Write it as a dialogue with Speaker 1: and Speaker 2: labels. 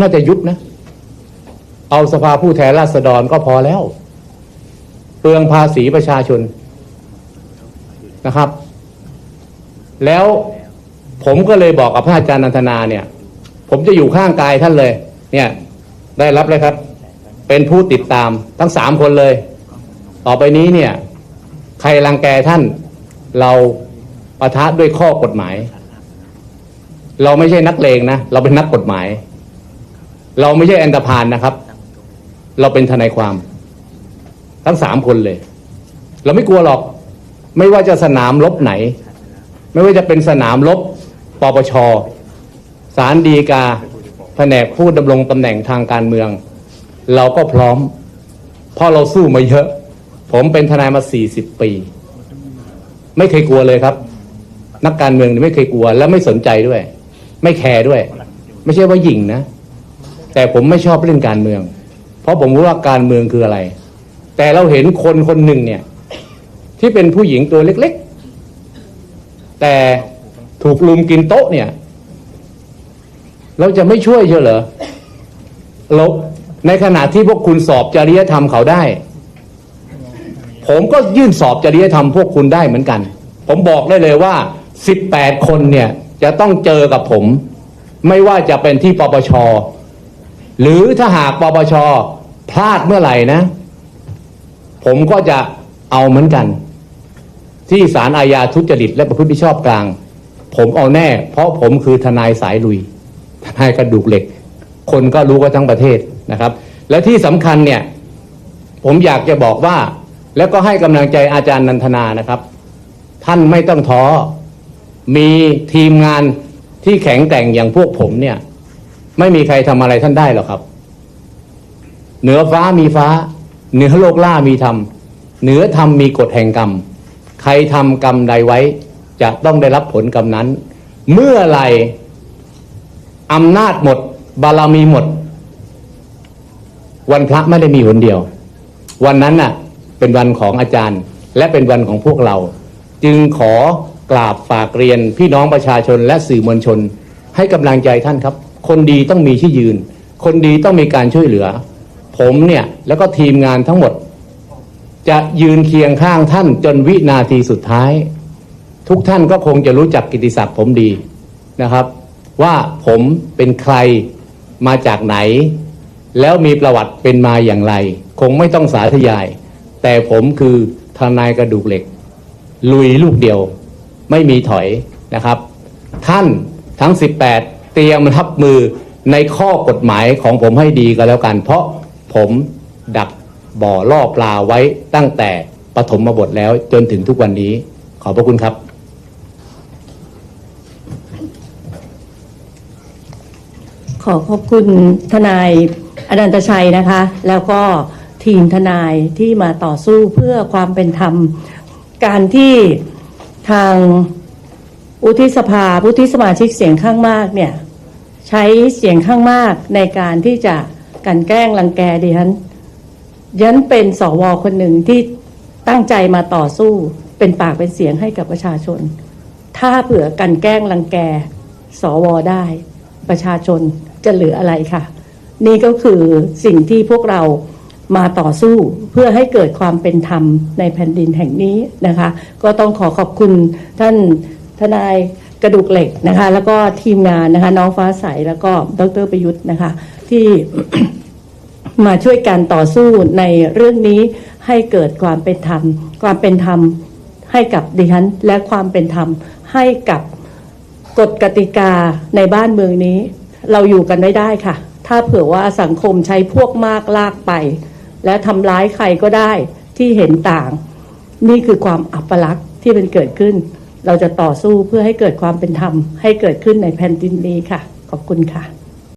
Speaker 1: น่าจะยุบนะ เอาสภาผู้แทนราษฎรก็พอแล้ว เปลืองภาษีประชาชนนะครับ แล้วผมก็เลยบอกกับพระอาจารย์นันทนาเนี่ย ผมจะอยู่ข้างกายท่านเลย เนี่ย ได้รับเลยครับ เป็นผู้ติดตามทั้งสามคนเลย ต่อไปนี้เนี่ย ใครรังแกท่าน เราประทะด้วยข้อกฎหมาย เราไม่ใช่นักเลงนะ เราเป็นนักกฎหมาย เราไม่ใช่แอนตพานนะครับ เราเป็นทนายความ ทั้งสามคนเลย เราไม่กลัวหรอก ไม่ว่าจะสนามรบไหน ไม่ว่าจะเป็นสนามรบปปชสารดีกาแผนกผู้ดำรงตำแหน่งทางการเมือง เราก็พร้อม เพราะเราสู้มาเยอะ ผมเป็นทนายมา 40 ปี ไม่เคยกลัวเลยครับ นักการเมืองไม่เคยกลัว และไม่สนใจด้วย ไม่แคร์ด้วย ไม่ใช่ว่าหยิ่งนะ แต่ผมไม่ชอบเล่นการเมือง เพราะผมรู้ว่าการเมืองคืออะไร แต่เราเห็นคนคนหนึ่งเนี่ย ที่เป็นผู้หญิงตัวเล็กๆ แต่ถูกลุมกินโต๊ะเนี่ย เราจะไม่ช่วยเฉยเหรอลบในขณะที่พวกคุณสอบจริยธรรมเขาได้ ผมก็ยื่นสอบจริยธรรมพวกคุณได้เหมือนกัน ผมบอกได้เลยว่า 18 คนเนี่ยจะต้องเจอกับผม ไม่ว่าจะเป็นที่ปปช หรือถ้าหากปปชพลาดเมื่อไหร่นะ ผมก็จะเอาเหมือนกัน ที่ศาลอาญาทุจริตและประพฤติมิชอบกลาง ผมเอาแน่ เพราะผมคือทนายสายลุย ทนายกระดูกเหล็ก คนก็รู้กันทั้งประเทศนะครับ และที่สำคัญเนี่ย ผมอยากจะบอกว่า แล้วก็ให้กำลังใจอาจารย์นันทนานะครับ ท่านไม่ต้องท้อมีทีมงานที่แข็งแกร่งอย่างพวกผมเนี่ย ไม่มีใครทำอะไรท่านได้หรอกครับ เหนือฟ้ามีฟ้า เหนือโลกล่ามีธรรม เหนือธรรมมีกฎแห่งกรรม ใครทำกรรมใดไว้ จะต้องได้รับผลกรรมนั้น เมื่อไหรอำนาจหมด บารมีหมด วันพระไม่ได้มีหนเดียว วันนั้นน่ะ เป็นวันของอาจารย์ และเป็นวันของพวกเรา จึงขอกราบฝากเรียนพี่น้องประชาชนและสื่อมวลชน ให้กำลังใจท่านครับ คนดีต้องมีที่ยืน คนดีต้องมีการช่วยเหลือ ผมเนี่ยแล้วก็ทีมงานทั้งหมด จะยืนเคียงข้างท่านจนวินาทีสุดท้าย ทุกท่านก็คงจะรู้จักกิติศักดิ์ผมดีนะครับ ว่าผมเป็นใครมาจากไหน แล้วมีประวัติเป็นมาอย่างไร คงไม่ต้องสาธยาย แต่ผมคือทนายกระดูกเหล็ก ลุยลูกเดียว ไม่มีถอยนะครับ ท่านทั้ง 18 เตรียมรับมือในข้อกฎหมายของผมให้ดีก็แล้วกัน เพราะผมดักบ่อล่อปลาไว้ตั้งแต่ปฐมบทแล้วจนถึงทุกวันนี้ ขอบพระคุณครับ
Speaker 2: ขอขอบคุณทนายอนันตชัยนะคะ แล้วก็ทีมทนายที่มาต่อสู้เพื่อความเป็นธรรม การที่ทางอุทิสภาผู้ที่สมาชิกเสียงข้างมากเนี่ย ใช้เสียงข้างมากในการที่จะกันแกล้งรังแกดิฉันยันเป็นสวคนหนึ่งที่ตั้งใจมาต่อสู้เป็นปากเป็นเสียงให้กับประชาชน ถ้าเผื่อกันแกล้งรังแก สวได้ ประชาชนจะเหลืออะไรค่ะ นี่ก็คือสิ่งที่พวกเรามาต่อสู้เพื่อให้เกิดความเป็นธรรมในแผ่นดินแห่งนี้นะคะ ก็ต้องขอขอบคุณท่านทนาย ระดูกเหล็กนะคะ แล้วก็ทีมงานนะคะ น้องฟ้าใสแล้วก็ดรประยุทธ์นะคะ ที่มาช่วยกันต่อสู้ในเรื่องนี้ให้เกิดความเป็นธรรม ความเป็นธรรมให้กับดิฉัน และความเป็นธรรมให้กับกฎกติกาในบ้านเมืองนี้ เราอยู่กันไม่ได้ค่ะ ถ้าเผื่อว่าสังคมใช้พวกมากลากไป และทำร้ายใครก็ได้ที่เห็นต่าง นี่คือความอัปลักษณ์ที่มันเกิดขึ้น เราจะต่อสู้เพื่อให้เกิดความเป็นธรรม ให้เกิดขึ้นในแผ่นดินนี้ค่ะ ขอบคุณค่ะ